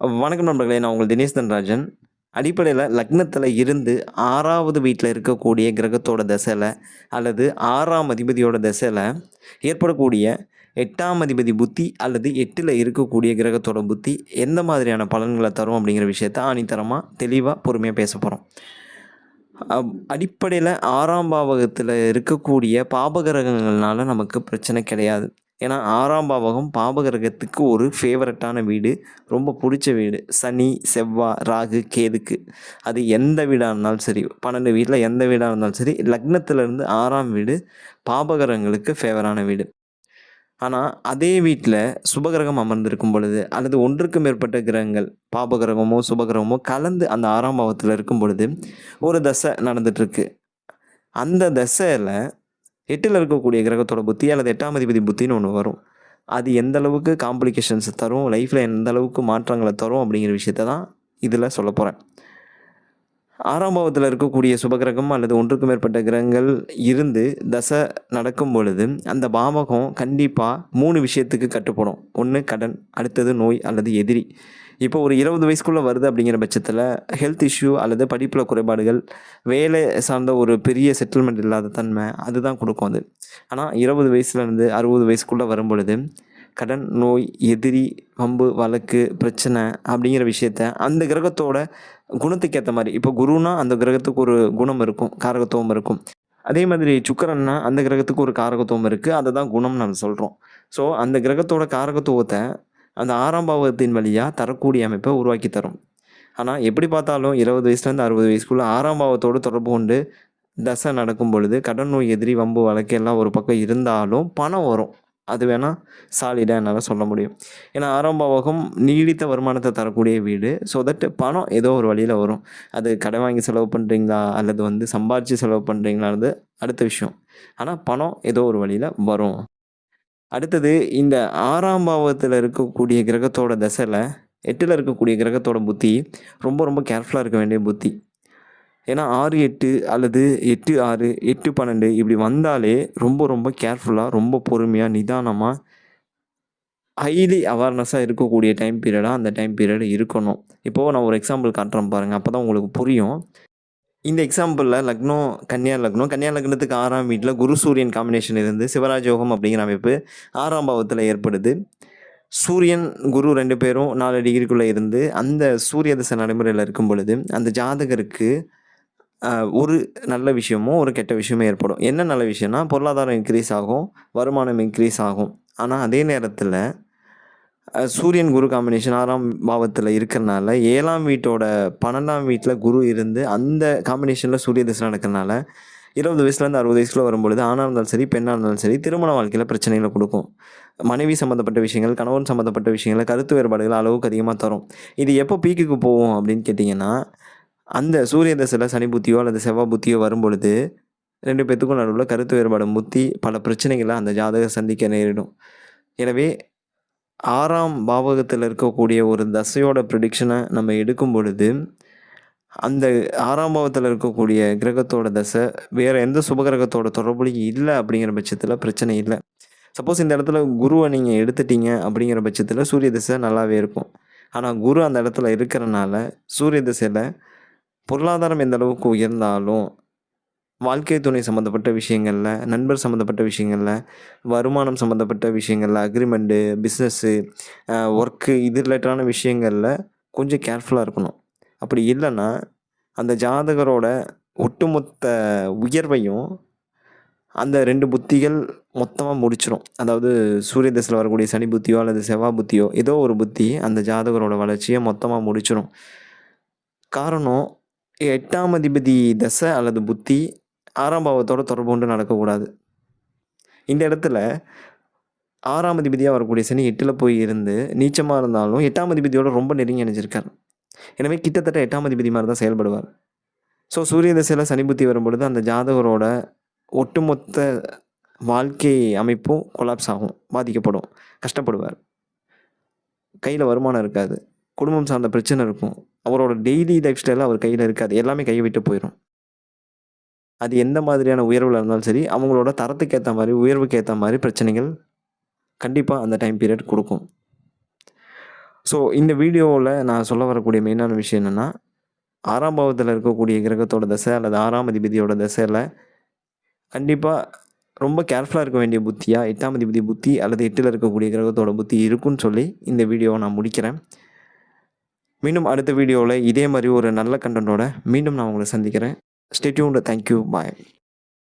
வணக்கம் நண்பர்களே நான் உங்கள் தினேஷ் தன்ராஜன். அடிப்படையில் லக்னத்தில் இருந்து ஆறாவது வீட்டில் இருக்கக்கூடிய கிரகத்தோட திசையில் அல்லது ஆறாம் அதிபதியோட திசையில் ஏற்படக்கூடிய எட்டாம் அதிபதி புத்தி அல்லது எட்டில் இருக்கக்கூடிய கிரகத்தோட புத்தி எந்த மாதிரியான பலன்களை தரும் அப்படிங்கிற விஷயத்த ஆணித்தரமாக தெளிவாக பொறுமையாக பேச போகிறோம் அடிப்படையில் ஆறாம் பாவகத்தில் இருக்கக்கூடிய பாபகிரகங்கள்னால நமக்கு பிரச்சனை கிடையாது. ஏன்னா ஆறாம் பாவகம் பாபகிரகத்துக்கு ஒரு ஃபேவரட்டான வீடு. ரொம்ப பிடிச்ச வீடு. சனி செவ்வாய் ராகு கேதுக்கு. அது எந்த வீடாக இருந்தாலும் சரி பன்னெண்டு வீட்டில் எந்த வீடாக இருந்தாலும் சரி லக்னத்திலேருந்து ஆறாம் வீடு பாபகிரகங்களுக்கு ஃபேவரான வீடு. ஆனால் அதே வீட்டில் சுபகிரகம் அமர்ந்திருக்கும் பொழுது அல்லது ஒன்றுக்கு மேற்பட்ட கிரகங்கள் பாபகிரகமோ சுபகிரகமோ கலந்து அந்த ஆறாம் பாவத்தில் இருக்கும் பொழுது ஒரு தசை நடந்துகிட்ருக்கு அந்த தசையில் எட்டில் இருக்கக்கூடிய கிரகத்தோட புத்தி அல்லது எட்டாம் அதிபதி புத்தின்னு ஒன்று வரும். அது எந்த அளவுக்கு காம்ப்ளிகேஷன்ஸ் தரும் லைஃப்பில் எந்த அளவுக்கு மாற்றங்களை தரும் அப்படிங்கிற விஷயத்த தான் இதில் சொல்ல போகிறேன் ஆறாம் பாவத்தில் இருக்கக்கூடிய சுபகிரகம் அல்லது ஒன்றுக்கு மேற்பட்ட கிரகங்கள் இருந்து தசை நடக்கும் பொழுது அந்த பாவகம் கண்டிப்பாக மூணு விஷயத்துக்கு கட்டுப்படும். ஒன்று கடன் அடுத்தது நோய் அல்லது எதிரி. இப்போ ஒரு இருபது வயசுக்குள்ளே வருது அப்படிங்கிற பட்சத்தில் ஹெல்த் இஷ்யூ அல்லது படிப்பில் குறைபாடுகள் வேலை சார்ந்த ஒரு பெரிய செட்டில்மெண்ட் இல்லாத தன்மை அதுதான் கொடுக்கும் அது. ஆனால் இருபது வயசுலேருந்து அறுபது வயசுக்குள்ளே வரும் பொழுது கடன் நோய் எதிரி வம்பு வழக்கு பிரச்சனை அப்படிங்கிற விஷயத்த அந்த கிரகத்தோட குணத்துக்கு ஏற்ற மாதிரி இப்போ குருனா அந்த கிரகத்துக்கு ஒரு குணம் இருக்கும் காரகத்துவம் இருக்கும். அதே மாதிரி சுக்கரன்னா அந்த கிரகத்துக்கு ஒரு காரகத்துவம் இருக்குது அதை தான் குணம் நம்ம சொல்கிறோம் ஸோ அந்த கிரகத்தோட காரகத்துவத்தை அந்த ஆறாம் பாவத்தின் வழியாக தரக்கூடிய அமைப்பை உருவாக்கி தரும். ஆனால் எப்படி பார்த்தாலும் இருபது வயசுலேருந்து அறுபது வயசுக்குள்ளே ஆறாம் பாவத்தோடு தொடர்பு கொண்டு தசை நடக்கும் பொழுது கடன் நோய் எதிரி வம்பு வழக்கு எல்லாம் ஒரு பக்கம் இருந்தாலும் பணம் வரும். அது வேணால் சாலிடாக என்னால் சொல்ல முடியும். ஏன்னா ஆறாம் பாவகம் நீடித்த வருமானத்தை தரக்கூடிய வீடு. ஸோ தட் பணம் ஏதோ ஒரு வழியில் வரும். அது கடை வாங்கி செலவு பண்ணுறீங்களா அல்லது வந்து சம்பாரித்து செலவு பண்ணுறீங்களானது அடுத்த விஷயம். ஆனால் பணம் ஏதோ ஒரு வழியில் வரும். அடுத்தது இந்த ஆறாம் பாவத்தில் இருக்கக்கூடிய கிரகத்தோட தசையில் எட்டில் இருக்கக்கூடிய கிரகத்தோட புத்தி ரொம்ப ரொம்ப கேர்ஃபுல்லாக இருக்க வேண்டிய புத்தி. ஏன்னா ஆறு எட்டு அல்லது எட்டு ஆறு எட்டு பன்னெண்டு இப்படி வந்தாலே ரொம்ப ரொம்ப கேர்ஃபுல்லாக ரொம்ப பொறுமையாக நிதானமாக ஹைலி அவேர்னஸாக இருக்கக்கூடிய டைம் பீரியடாக அந்த டைம் பீரியட் இருக்கணும். இப்போது நான் ஒரு எக்ஸாம்பிள் காட்டுறேன் பாருங்கள் அப்போ தான் உங்களுக்கு புரியும். இந்த எக்ஸாம்பிளில் லக்னம் கன்னியா லக்னம் கன்னியா லக்னத்துக்கு ஆறாம் வீட்டில் குரு சூரியன் காம்பினேஷன் இருந்து சிவராஜோகம் அப்படிங்கிற அமைப்பு ஆறாம் பாவத்தில் ஏற்படுது. சூரியன் குரு ரெண்டு பேரும் நாலு டிகிரிக்குள்ளே இருந்து அந்த சூரிய தசை நடைமுறையில் இருக்கும் பொழுது அந்த ஜாதகருக்கு ஒரு நல்ல விஷயமும் ஒரு கெட்ட விஷயமும் ஏற்படும். என்ன நல்ல விஷயம்னா பொருளாதாரம் இன்க்ரீஸ் ஆகும் வருமானம் இன்க்ரீஸ் ஆகும். ஆனால் அதே நேரத்தில் சூரியன் குரு காம்பினேஷன் ஆறாம் பாவத்தில் இருக்கிறனால ஏழாம் வீட்டோட பன்னெண்டாம் வீட்டில் குரு இருந்து அந்த காம்பினேஷனில் சூரிய திசை நடக்கிறனால இருபது வயசுலேருந்து அறுபது வயசுக்குள்ள வரும்பொழுது ஆணாக இருந்தாலும் சரி பெண்ணாக இருந்தாலும் சரி திருமண வாழ்க்கையில் பிரச்சனைகளை கொடுக்கும். மனைவி சம்மந்தப்பட்ட விஷயங்கள் கணவன் சம்மந்தப்பட்ட விஷயங்களை கருத்து வேறுபாடுகள் அளவுக்கு அதிகமாக தரும். இது எப்போ பீக்குக்கு போகும் அப்படின்னு கேட்டிங்கன்னா அந்த சூரிய தசையில் சனி புத்தியோ அல்லது செவ்வாய் புத்தியோ வரும்பொழுது ரெண்டு பேத்துக்கும் நடுவில் கருத்து வேறுபாடு முத்தி பல பிரச்சனைகளை அந்த ஜாதகம் சந்திக்க நேரிடும். எனவே ஆறாம் பாவகத்தில் இருக்கக்கூடிய ஒரு தசையோட ப்ரிடிக்ஷனை நம்ம எடுக்கும் பொழுது அந்த ஆறாம் பாவத்தில் இருக்கக்கூடிய கிரகத்தோட தசை வேறு எந்த சுபகிரகத்தோட தொடர்புலையும் இல்லை அப்படிங்கிற பட்சத்தில் பிரச்சனை இல்லை. சப்போஸ் இந்த இடத்துல குருவை நீங்கள் எடுத்துட்டீங்க அப்படிங்கிற பட்சத்தில் சூரிய திசை நல்லாவே இருக்கும். ஆனால் குரு அந்த இடத்துல இருக்கிறனால சூரிய திசையில் பொருளாதாரம் எந்த அளவுக்கு உயர்ந்தாலும் வாழ்க்கை துணை சம்மந்தப்பட்ட விஷயங்களில் நண்பர் சம்மந்தப்பட்ட விஷயங்களில் வருமானம் சம்மந்தப்பட்ட விஷயங்களில் அக்ரிமெண்ட்டு பிஸ்னஸ்ஸு ஒர்க்கு இது ரிலேட்டடான விஷயங்களில் கொஞ்சம் கேர்ஃபுல்லாக இருக்கணும். அப்படி இல்லைன்னா அந்த ஜாதகரோட ஒட்டுமொத்த உயர்வையும் அந்த ரெண்டு புத்திகள் மொத்தமாக முடிச்சிடும் அதாவது சூரிய தசையில் வரக்கூடிய சனி புத்தியோ அல்லது செவ்வாய் புத்தியோ ஏதோ ஒரு புத்தி அந்த ஜாதகரோட வளர்ச்சியை மொத்தமாக முடிச்சிடும் காரணம் எட்டாம் அதிபதி தசை அல்லது புத்தி ஆறாம் பாவத்தோட தொடர்பு கொண்டு நடக்கக்கூடாது. இந்த இடத்துல ஆறாம் அதிபதியாக வரக்கூடிய சனி எட்டில் போய் இருந்து நீச்சமாக இருந்தாலும் எட்டாம் அதிபதியோட ரொம்ப நெருங்கி அணிஞ்சிருக்கார் எனவே கிட்டத்தட்ட எட்டாம் அதிபதி மாதிரி தான் செயல்படுவார். ஸோ சூரிய தசையில் சனி புத்தி வரும்பொழுது அந்த ஜாதகரோட ஒட்டுமொத்த வாழ்க்கை அமைப்பும் கொலாப்ஸ் ஆகும் பாதிக்கப்படும் கஷ்டப்படுவார். கையில் வருமானம் இருக்காது குடும்பம் சார்ந்த பிரச்சனை இருக்கும் அவரோட டெய்லி லைஃப் ஸ்டைலில் அவர் கையில் இருக்காது எல்லாமே கையை விட்டு போயிடும் அது எந்த மாதிரியான உயர்வில் இருந்தாலும் சரி அவங்களோட தரத்துக்கு ஏற்ற மாதிரி உயர்வுக்கு ஏற்ற மாதிரி பிரச்சனைகள் கண்டிப்பாக அந்த டைம் பீரியட் கொடுக்கும். ஸோ இந்த வீடியோவில் நான் சொல்ல வரக்கூடிய மெயினான விஷயம் என்னென்னா ஆறாம் பாவத்தில் இருக்கக்கூடிய கிரகத்தோட தசை அல்லது ஆறாம் அதிபதியோட தசையில் கண்டிப்பாக ரொம்ப கேர்ஃபுல்லாக இருக்க வேண்டிய புத்தியாக எட்டாம் அதிபதி புத்தி அல்லது எட்டில் இருக்கக்கூடிய கிரகத்தோட புத்தி இருக்குன்னு சொல்லி இந்த வீடியோவை நான் முடிக்கிறேன். மீண்டும் அடுத்த வீடியோவில் இதே மாதிரி ஒரு நல்ல கண்டனோட மீண்டும் நான் உங்களை சந்திக்கிறேன். stay tuned. Thank you. Bye.